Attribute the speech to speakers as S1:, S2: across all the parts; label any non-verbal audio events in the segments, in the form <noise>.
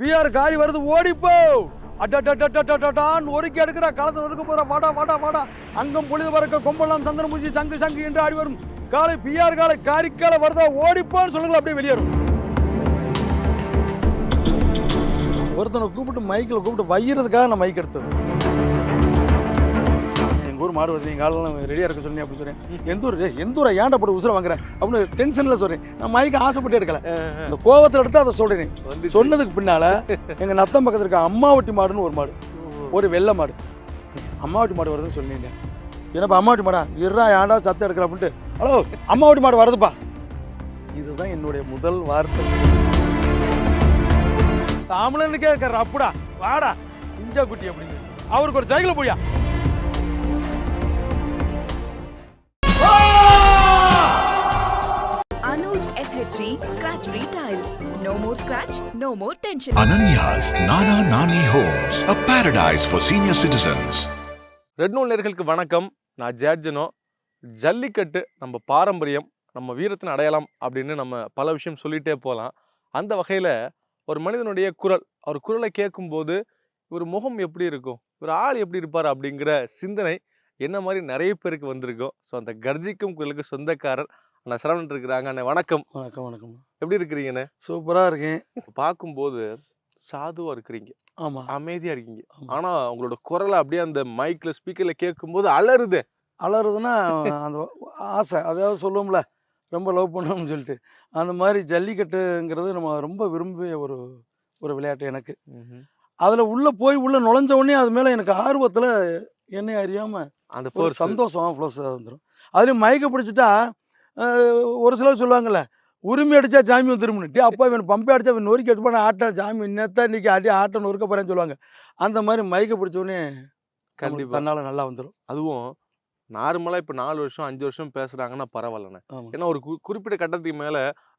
S1: PR காரி வருது ஓடிப்போ. அட்டட்டான்னு ஒருக்கி எடுக்கிற களத்தை நொறுக்க போற வாடா வாடா வாடா. அங்கம் பொழுது பறக்க கொம்பெல்லாம் பூஜி சங்கு சங்கு என்று ஆடி வரும். காலை பிஆர் காலை காரிக்கால வருதா ஓடிப்போன்னு சொல்லுங்க அப்படியே வெளியேறும். ஒருத்தனை கூப்பிட்டு மைக்கில் கூப்பிட்டு வைக்கிறதுக்காக நான் மைக் எடுத்தது. ஊர் மாடு வருது எங்கள் ஆளெல்லாம் ரெடியாக இருக்க சொன்னீங்க அப்படின்னு சொல்றேன். எந்த ஊர் ஏய், எந்த ஊரை ஏன்டா போட்டு உசுர வாங்குறேன்? அப்படின்னு டென்ஷனில் சொல்கிறேன் நான் மைக்கு ஆசைப்பட்டு எடுக்கல. இந்த கோவத்தில் எடுத்து அதை சொல்கிறேன் சொன்னதுக்கு பின்னால எங்க நத்தம் பக்கத்துல இருக்க அம்மாவட்டி மாடுன்னு ஒரு மாடு. ஒரு வெள்ளை மாடு. அம்மாவட்டி மாடு வருதுன்னு சொன்னீங்க. என்னப்பா அம்மாவட்டி மாடா? இருறா ஏன்டா சத்தம் எடுக்கிற அப்படின்ட்டு. ஹலோ அம்மாவட்டி மாடு வருதுப்பா. இதுதான் என்னுடைய முதல் வார்த்தை. தமிழனுக்கே இருக்கிற அப்புடா வாடா சிஞ்சா குட்டி அப்படின்னு. அவருக்கு ஒரு சைக்கிள் போயா
S2: scratch, no more tension.
S3: Ananya's Nana Nani Homes, a paradise for senior citizens.
S4: Red நூல் நேர்களுக்கு வணக்கம் நான் ஜேர்ஜனோ ஜல்லிக்கட்டு நம்ம பாரம்பரியம் நம்ம வீரத்தின் அடையாளம் அப்படின்னு நம்ம பல விஷயம் சொல்லிட்டே போகலாம் அந்த வகையில் ஒரு மனிதனுடைய குரல் அவர் குரலை கேட்கும்போது ஒரு முகம் எப்படி இருக்கும் ஒரு ஆள் எப்படி இருப்பார் அப்படிங்கிற சிந்தனை என்ன மாதிரி நிறைய பேருக்கு வந்திருக்கும் ஸோ அந்த கர்ஜிக்கும் குரலுக்கு சொந்தக்காரர் அண்ணா சரவணன் இருக்கிறாங்க. அண்ணா வணக்கம்.
S1: வணக்கம் வணக்கம்.
S4: எப்படி இருக்கிறீங்கண்ணே
S1: சூப்பரா இருக்கேன்.
S4: பார்க்கும்போது சாதுவாக இருக்கிறீங்க.
S1: ஆமா.
S4: அமைதியாக இருக்கீங்க. ஆனால் உங்களோட குரலை அப்படியே அந்த மைக்கில் ஸ்பீக்கரில் கேட்கும்போது அலறுதே.
S1: அலறுதுன்னா அந்த ஆசை. அதாவது சொல்லுவோம்ல ரொம்ப லவ் பண்ணணும்னு சொல்லிட்டு. அந்த மாதிரி ஜல்லிக்கட்டுங்கிறது நம்ம ரொம்ப விரும்பிய ஒரு ஒரு விளையாட்டு எனக்கு. அதில் உள்ளே போய் உள்ளே நுழைஞ்ச உடனே அது மேலே எனக்கு ஆர்வத்தில் என்னை அறியாமல்
S4: அந்த
S1: ஒரு. சந்தோஷம் ப்ளஸ் வந்துடும் அதுலேயும் மயக்க பிடிச்சிட்டா ஒரு சிலர் சொல்லுவாங்கல்ல உரிமை அடிச்சா ஜாமி வந்துருமுன்னுட்டு அப்போ இவன் பம்பை அடிச்சா இவன் நொறுக்கி எடுத்து போன ஆட்டம் ஜாமி இன்னத்தான் இன்னைக்கு ஆட்டி ஆட்டம் நொறுக்க போறேன்னு சொல்லுவாங்க. அந்த மாதிரி மயக்க பிடிச்ச உடனே கண்டிப்பாக
S4: கண்டிப்பா.
S1: தன்னால் நல்லா வந்துடும்
S4: அதுவும் நார்மலா இப்ப நாலு வருஷம் அஞ்சு வருஷம் பேசுறாங்கன்னா பரவாயில்லண்ணே. ஏன்னா ஒரு குறிப்பிட்ட கட்டத்துக்கு மேல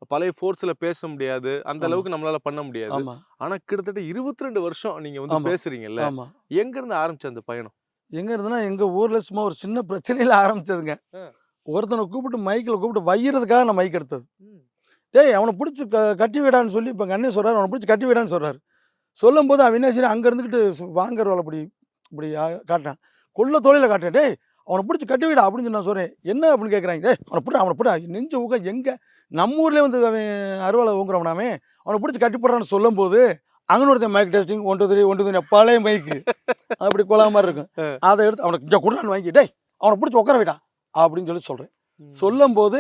S4: பழைய ஃபோர்ஸ்ல பேச முடியாது. அந்த. அளவுக்கு நம்மளால பண்ண முடியாது.
S1: ஆமாம்
S4: ஆனா கிட்டத்தட்ட இருபத்தி ரெண்டு வருஷம் நீங்க வந்து
S1: ஆமா.
S4: பேசுறீங்கல்ல
S1: ஆமாம்
S4: எங்க இருந்து ஆரம்பிச்ச அந்த பயணம்?
S1: எங்கே இருந்ததுன்னா எங்கள் ஊரில் சும்மா ஒரு சின்ன பிரச்சனையில் ஆரம்பிச்சதுங்க. ஒருத்தனை கூப்பிட்டு மைக்கில் கூப்பிட்டு வைக்கிறதுக்காக நான் மைக் எடுத்தது. டேய் அவனை பிடிச்சி க கட்டி விடான்னு சொல்லி இப்போ அண்ணன் சொல்கிறார் அவனை பிடிச்சி கட்டி விடான்னு சொல்கிறாரு சொல்லும்போது அவன் என்ன சரி அங்கே இருந்துக்கிட்டு வாங்குறவளை இப்படி இப்படி காட்டுறான். கொள்ள தொழில காட்டுறேன். டேய் அவனை பிடிச்சி கட்டி விடா அப்படின்னு சொல்லி நான் சொல்கிறேன் என்ன அப்படின்னு கேட்குறாங்க டேய் அவனை பிடி அவனை பிடி நெஞ்ச ஊக்க எங்கே? நம்ம ஊர்லேயே வந்து அவன் அறுவலை ஊங்குறவனாமே அவனை பிடிச்சி கட்டி போடுறான்னு சொல்லும்போது அங்கே ஒருத்தன் மைக் டெஸ்டிங் ஒன்று த்ரீ ஒன்று த்ரீ பழைய மைக்கு அப்படி கொலா மாதிரி இருக்கும். அதை எடுத்து அவனுக்கு இங்கே குடுறான்னு வாங்கி டேய் அவனை பிடிச்சி உட்கார விடா. அப்படின்னு சொல்லி சொல்கிறேன் சொல்லும்போது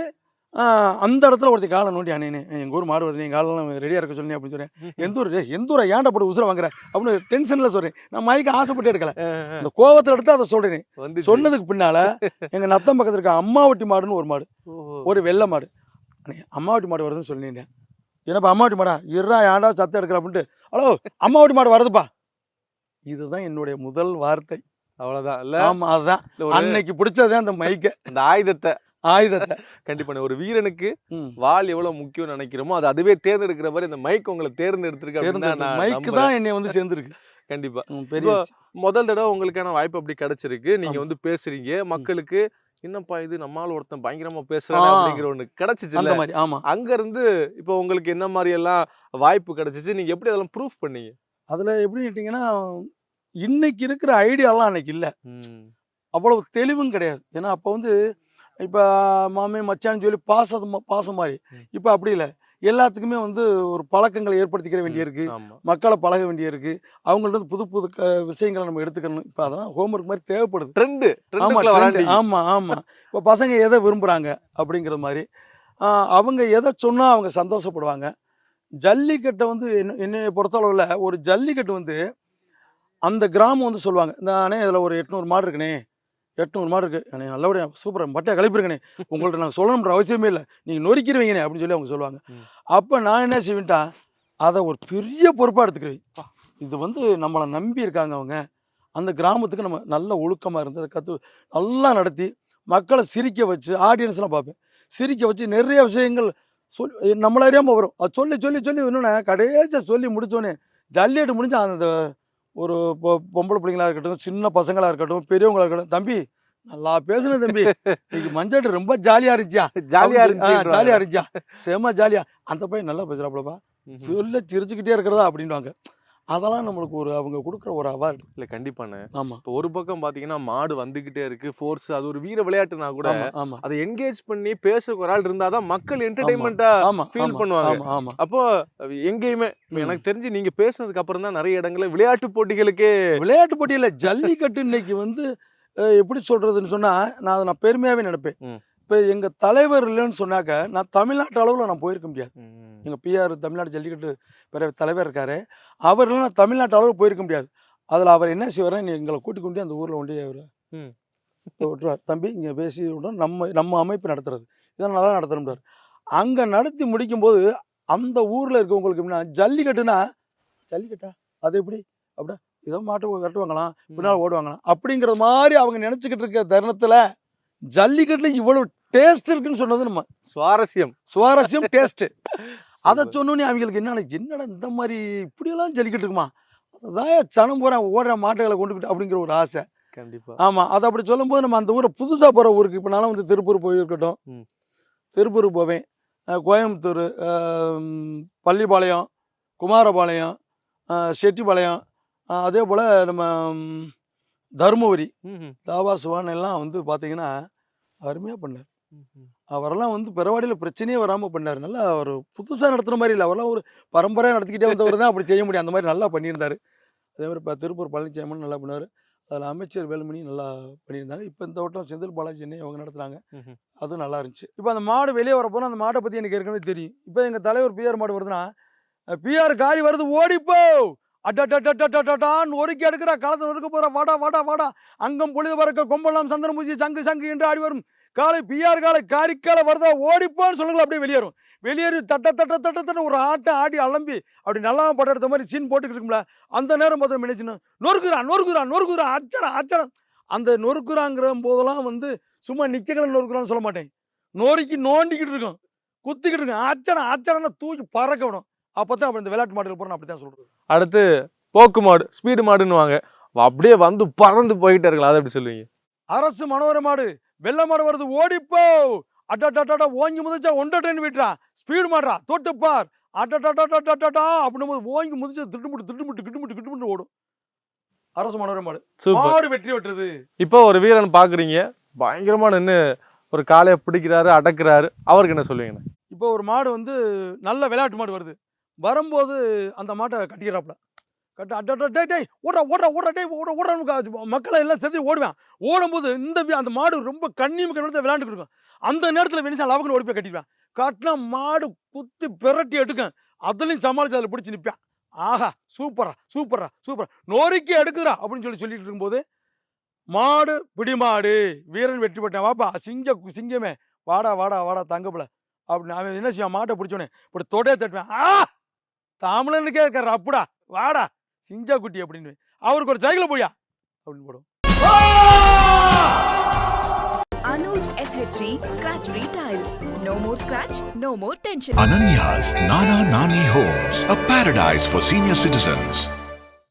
S1: அந்த இடத்துல ஒருத்தர் காலை நோண்டி அண்ணே எங்கள் ஊர் மாடு வருது எங்கள் காலெல்லாம் ரெடியாக இருக்க சொன்னீங்க அப்படின்னு சொல்கிறேன் எந்த ஊர்? எந்த ஊரை? ஏன்டா போட்டு உசுர வாங்குற? அப்படின்னு டென்ஷனில் சொல்கிறேன் நான் மைக்கு ஆசைப்பட்டு எடுக்கல இந்த கோவத்தில் எடுத்து அதை சொல்கிறேன் சொன்னதுக்கு பின்னால் எங்கள் நத்தம் பக்கத்தில் இருக்க அம்மாவட்டி மாடுன்னு ஒரு மாடு. ஒரு வெள்ளை மாடு. அண்ணே அம்மாவட்டி மாடு வருதுன்னு சொன்னீங்க என்னப்பா அம்மாவட்டி மாடா? இருறா ஏன்டா சத்தம் எடுக்கிற அப்படின்ட்டு. ஹலோ அம்மாவட்டி மாடு வருதுப்பா. இதுதான் என்னுடைய முதல் வார்த்தை.
S4: அவ்வளவுதான். இல்ல
S1: ஆமா அதுதான்
S4: இல்ல ஒரு
S1: அன்னைக்கு பிடிச்சதே அந்த மைக்க.
S4: அந்த ஆயுதத்தை.
S1: ஆயுதத்தை.
S4: கண்டிப்பா ஒரு வீரனுக்கு. வாள் எவ்வளவு முக்கியம்னு நினைக்கிறோமோ அது அதுவே தேர்ந்தெடுக்கிற மாதிரி இந்த மைக் உங்களை தேர்ந்தெடுத்திருக்கு நம்புறேன்.
S1: தான் என்னை வந்து சேர்ந்துருக்கு. <laughs>
S4: கண்டிப்பா.
S1: பெரிய.
S4: முதல் தடவை உங்களுக்கான வாய்ப்பு அப்படி கிடைச்சிருக்கு. நீங்க. வந்து பேசுறீங்க. மக்களுக்கு என்னப்பா இது? நம்மால ஒருத்தன் பயங்கரமா பேசுறான். அப்படிங்கிற ஒண்ணு கிடைச்சிச்சு
S1: அந்த மாதிரி ஆமா.
S4: அங்க இருந்து இப்போ உங்களுக்கு என்ன மாதிரி எல்லாம் வாய்ப்பு கிடைச்சிச்சு? நீங்க எப்படி அதெல்லாம் ப்ரூஃப் பண்ணீங்க?
S1: அதுல எப்படி கேட்டிங்கன்னா இன்னைக்கு இருக்கிற ஐடியாலாம் அன்னைக்கு இல்லை. அவ்வளவு தெளிவும் கிடையாது. ஏன்னா அப்போ வந்து இப்போ மாமே மச்சான்னு சொல்லி பாசம் பாசம் மாதிரி. இப்போ அப்படி இல்லை. எல்லாத்துக்குமே வந்து ஒரு பழக்கங்களை ஏற்படுத்திக்கிற வேண்டியிருக்கு மக்களை பழக வேண்டியிருக்கு அவங்கள்ட்ட இருந்து புது புது விஷயங்களை நம்ம எடுத்துக்கணும். இப்போ அதெல்லாம் ஹோம்ஒர்க் மாதிரி தேவைப்படுது.
S4: ட்ரெண்ட்
S1: ஆமா
S4: ட்ரெண்ட்ல
S1: trend.
S4: வராண்டீங்க
S1: ஆமா ஆமா. இப்போ பசங்க எதை விரும்புறாங்க அப்படிங்கிற மாதிரி. அவங்க எதை சொன்னா அவங்க சந்தோஷப்படுவாங்க. ஜல்லிக்கட்டை வந்து என்ன என்னை பொறுத்தளவில் ஒரு ஜல்லிக்கட்டு வந்து அந்த கிராமம் வந்து சொல்லுவாங்க இந்த அண்ணே இதில் ஒரு எட்நூறு மாடு இருக்குண்ணே எட்நூறு மாடு இருக்கு அண்ணே நல்லபடியாக சூப்பராக பட்டையை கழிப்பிருக்கண்ணே உங்கள்ட்ட நான் சொல்லணுன்ற அவசியமே இல்லை நீங்கள் நொறுக்கிடுவீங்கண்ணே அப்படின்னு சொல்லி அவங்க சொல்லுவாங்க. அப்போ நான் என்ன செய்வேன்ட்டா அதை ஒரு பெரிய பொறுப்பாக எடுத்துக்கிறேன் இது வந்து நம்மளை நம்பி இருக்காங்க அவங்க அந்த கிராமத்துக்கு நம்ம நல்ல ஒழுக்கமாக இருந்து அதை கற்று நல்லா நடத்தி மக்களை சிரிக்க வச்சு ஆடியன்ஸ்லாம் பார்ப்பேன். சிரிக்க வச்சு நிறைய விஷயங்கள் சொல்லி நம்மள அறியாமல் வரும். அது சொல்லி சொல்லி சொல்லி இன்னொன்று கடைசியாக சொல்லி முடிச்சோடனே ஜல்லிக்கட்டு முடிஞ்சு அந்த ஒரு பொ- பொம்பளை பிள்ளைங்களா இருக்கட்டும் சின்ன பசங்களா இருக்கட்டும் பெரியவங்களா இருக்கட்டும் தம்பி நல்லா பேசுன தம்பி. இன்னைக்கு மஞ்சாட்டு ரொம்ப ஜாலியா இருந்துச்சியா?
S4: ஜாலியா இருந்துச்சு
S1: ஜாலியா இருந்துச்சா செம ஜாலியா. அந்த பையன் நல்லா பேசுறாப்புலப்பா
S4: ம்ஹும்.
S1: சொல்ல சிரிச்சுக்கிட்டே இருக்கிறதா அப்படின்வாங்க அதெல்லாம் நம்மளுக்கு ஒரு அவங்க கொடுக்குற ஒரு அவார்டு
S4: இல்ல கண்டிப்பாண்ணே.
S1: ஆமா.
S4: இப்போ ஒரு பக்கம் பாத்தீங்கன்னா மாடு வந்துகிட்டே இருக்கு ஃபோர்ஸ் அது ஒரு வீர விளையாட்டுனா கூட
S1: ஆமா ஆமா.
S4: அதை என்கேஜ் பண்ணி பேசுறதுக்கு ஒரு ஆள் இருந்தாதான் மக்கள் என்டர்டைன்மெண்ட்டா
S1: ஆமா
S4: feel
S1: ஆமா,
S4: பண்ணுவாங்க.
S1: ஆமா ஆமா.
S4: அப்போ எங்கேயுமே. எனக்கு தெரிஞ்சு நீங்க பேசுனதுக்கு அப்புறம் தான் நிறைய இடங்கள்ல விளையாட்டு போட்டிகளுக்கே
S1: விளையாட்டு போட்டியில ஜல்லிக்கட்டு இன்னைக்கு வந்து எப்படி சொல்றதுன்னு சொன்னா நான் அதை நான் பெருமையாவே நினைப்பேன்.
S4: ம்.
S1: இப்போ எங்க தலைவர் இல்லைன்னு சொன்னாக்க நான் தமிழ்நாட்டு அளவுல நான் போயிருக்க முடியாது.
S4: ம்.
S1: எங்க பிஆர் தமிழ்நாடு ஜல்லிக்கட்டு பிற தலைவர் இருக்காரு. அவர் இல்லைன்னா நான் தமிழ்நாட்டு அளவுக்கு போயிருக்க முடியாது. அதில் அவர் என்ன செய்வார் நீ எங்களை கூட்டி கொண்டு அந்த ஊரில் கொண்டு அவர். விட்டுருவார். தம்பி இங்கே பேசி விட்டோம். நம்ம நம்ம அமைப்பு நடத்துறது. இதை நல்லா நடத்தணும்டார் அங்கே நடத்தி முடிக்கும்போது அந்த ஊரில் இருக்கவங்களுக்கு எப்படின்னா ஜல்லிக்கட்டுனா ஜல்லிக்கட்டா? அது எப்படி? அப்படின்னா ஏதோ மாட்டை விரட்டுவாங்களாம் பின்னால் ஓடுவாங்களாம் அப்படிங்கிற மாதிரி அவங்க நினச்சிக்கிட்டு இருக்க தருணத்தில் ஜல்லிக்கட்டில் இவ்வளவு டேஸ்ட் இருக்குன்னு சொன்னது நம்ம
S4: சுவாரஸ்யம்
S1: சுவாரஸ்யம் டேஸ்ட்டு <laughs> அதை. சொன்னோன்னே அவங்களுக்கு என்னடா என்னடா இந்த மாதிரி இப்படியெல்லாம் ஜல்லிக்கட்டு இருக்குமா அதான் சனம் போகிறேன் ஓடுற மாட்டுகளை கொண்டுக்கிட்டு அப்படிங்கிற ஒரு ஆசை
S4: கண்டிப்பா
S1: ஆமாம் அதை அப்படி சொல்லும்போது நம்ம அந்த ஊரை புதுசாக போகிற ஊருக்கு இப்போ நானும் வந்து திருப்பூர் போயிருக்கட்டும். திருப்பூர் போவேன் கோயம்புத்தூர் பள்ளிப்பாளையம் குமாரபாளையம் செட்டிப்பாளையம் அதே போல் நம்ம தருமபுரி. தாவா சுவான் எல்லாம் வந்து பார்த்தீங்கன்னா அருமையாக பண்ணார்
S4: ம்ஹும்.
S1: அவரெல்லாம் வந்து பிறவாடியில் பிரச்சனையே வராமல் பண்ணார். நல்லா ஒரு புதுசாக நடத்துன மாதிரி இல்லை. அவரெல்லாம் ஒரு பரம்பரையாக நடத்திக்கிட்டே வந்தவர் தான் அப்படி செய்ய முடியும். அந்த மாதிரி நல்லா பண்ணியிருந்தார். அதே மாதிரி இப்போ திருப்பூர் பழனிசாமி நல்லா பண்ணார் அதில் அமைச்சர் வேலுமணி நல்லா பண்ணியிருந்தாங்க. இப்போ இந்த வட்டம் செந்தில் பாலாஜி அண்ணே அவங்க நடத்துனாங்க. அதுவும் நல்லா இருந்துச்சு. இப்போ அந்த மாடு வெளியே வரப்போனால் அந்த மாடை பற்றி எனக்கு ஏற்கனவே தெரியும். இப்போ எங்கள் தலைவர் பிஆர் மாடு வருதுன்னா பிஆர் காரி வருது ஓடிப்போ! அட்டட்டான்னு ஒருக்கி எடுக்கிறா களத்தை ஒருக்க போகிறா வாடா வாடா வாடா. அங்கம் பொழுது பறக்க கொம்பெல்லாம் சந்தன பூசி சங்கு சங்கு என்று ஆடி வரும். காலை பிஆர் காலை காரிக்கால வருதா ஓடிப்போன்னு சொல்லுங்க அப்படியே வெளியேறும். வெளியேறி தட்ட தட்ட தட்ட தட்ட ஒரு ஆட்டம் ஆடி அலம்பி அப்படி நல்லா படம் எடுத்த மாதிரி சீன் போட்டுக்கிட்டு இருக்கும்ல அந்த நேரம் பார்த்து நினைச்சுன்னு நொறுக்குறான் நொறுக்குறான் நொறுக்குறான் அச்சரம் அச்சரம் அந்த நொறுக்குறாங்கிற போதெல்லாம் வந்து சும்மா நிக்கல நொறுக்குறான்னு சொல்ல மாட்டேன். நொறுக்கி நோண்டிக்கிட்டு இருக்கும். குத்திக்கிட்டு இருக்கும். அச்சரம் அச்சரம்னா தூக்கி பறக்க விடும். அப்போ தான் அப்படி இந்த விளையாட்டு மாடுகள் போகிறோம் அப்படி தான் சொல்கிறது
S4: அடுத்து போக்கு மாடு ஸ்பீடு மாடுன்னுவாங்க. அப்படியே வந்து பறந்து போயிட்டே இருக்கலாம். அதை எப்படி சொல்லுவீங்க?
S1: அரசு மனோர மாடு வெள்ளை மாடு வருது ஓடிப்போ. அட்டா ஓங்கி முதிச்சா ஒன்றரை டன் விட்டுறா ஸ்பீடு மாடுறா தொட்டு பார். அட்டா அப்படின்னும் போது ஓங்கி முதிச்சு திட்டுமுட்டு திட்டுமுட்டு கிட்டுமுட்டு கிட்டுமுட்டு ஓடும். அரசு மனோர மாடு. மாடு வெற்றி வெட்டுறது
S4: இப்போ ஒரு வீரன் பாக்குறீங்க. பயங்கரமா நின்று ஒரு காளையை பிடிக்கிறாரு அடக்குறாரு. அவருக்கு என்ன சொல்லுவீங்கண்ணே
S1: இப்போ ஒரு மாடு வந்து நல்ல விளையாட்டு மாடு வருது. வரும்போது அந்த மாட்டை கட்டிக்கிறாப்புல. அட்டா டேய் டேய் ஓடுறா ஓடுறா ஓடுறா டேய் ஓட ஓடுறான்னு மக்களை எல்லாம் செஞ்சு ஓடுவேன். ஓடும்போது இந்த அந்த மாடு ரொம்ப கண்ணி நேரத்தில் விளாண்டு இருக்கும். அந்த நேரத்தில் வெனிச்சா லவக்குன்னு ஓடி போய் கட்டிடுவேன். கட்டினா மாடு குத்தி பிரட்டி எடுக்கும். அதுலையும் சமாளிச்சு அதில் பிடிச்சி நிற்பேன் ஆஹா சூப்பரா சூப்பரா சூப்பரா நொறுக்கி எடுக்குறா அப்படின்னு சொல்லி சொல்லிட்டு இருக்கும்போது மாடு பிடி மாடு வீரன் வெற்றி பெற்றேன் வாப்பா சிங்க சிங்கமே. வாடா வாடா வாடா தங்கப்பில அப்படின்னு அவன் என்ன செய்வான்? மாட்டை பிடிச்சோன்னே இப்படி தொடைய தட்டுவேன். ஆ! தமிழனுக்கே இருக்கிற அப்புடா வாடா. சிங்கா குட்டி அப்படின்னு அவருக்கு ஒரு சைக்கிள் போயா அப்படின்னு போடும்
S2: Anuj SHG Scratch Retiles. No more scratch, no more tension.
S3: Ananya's Nana Nani Homes, a paradise for senior citizens.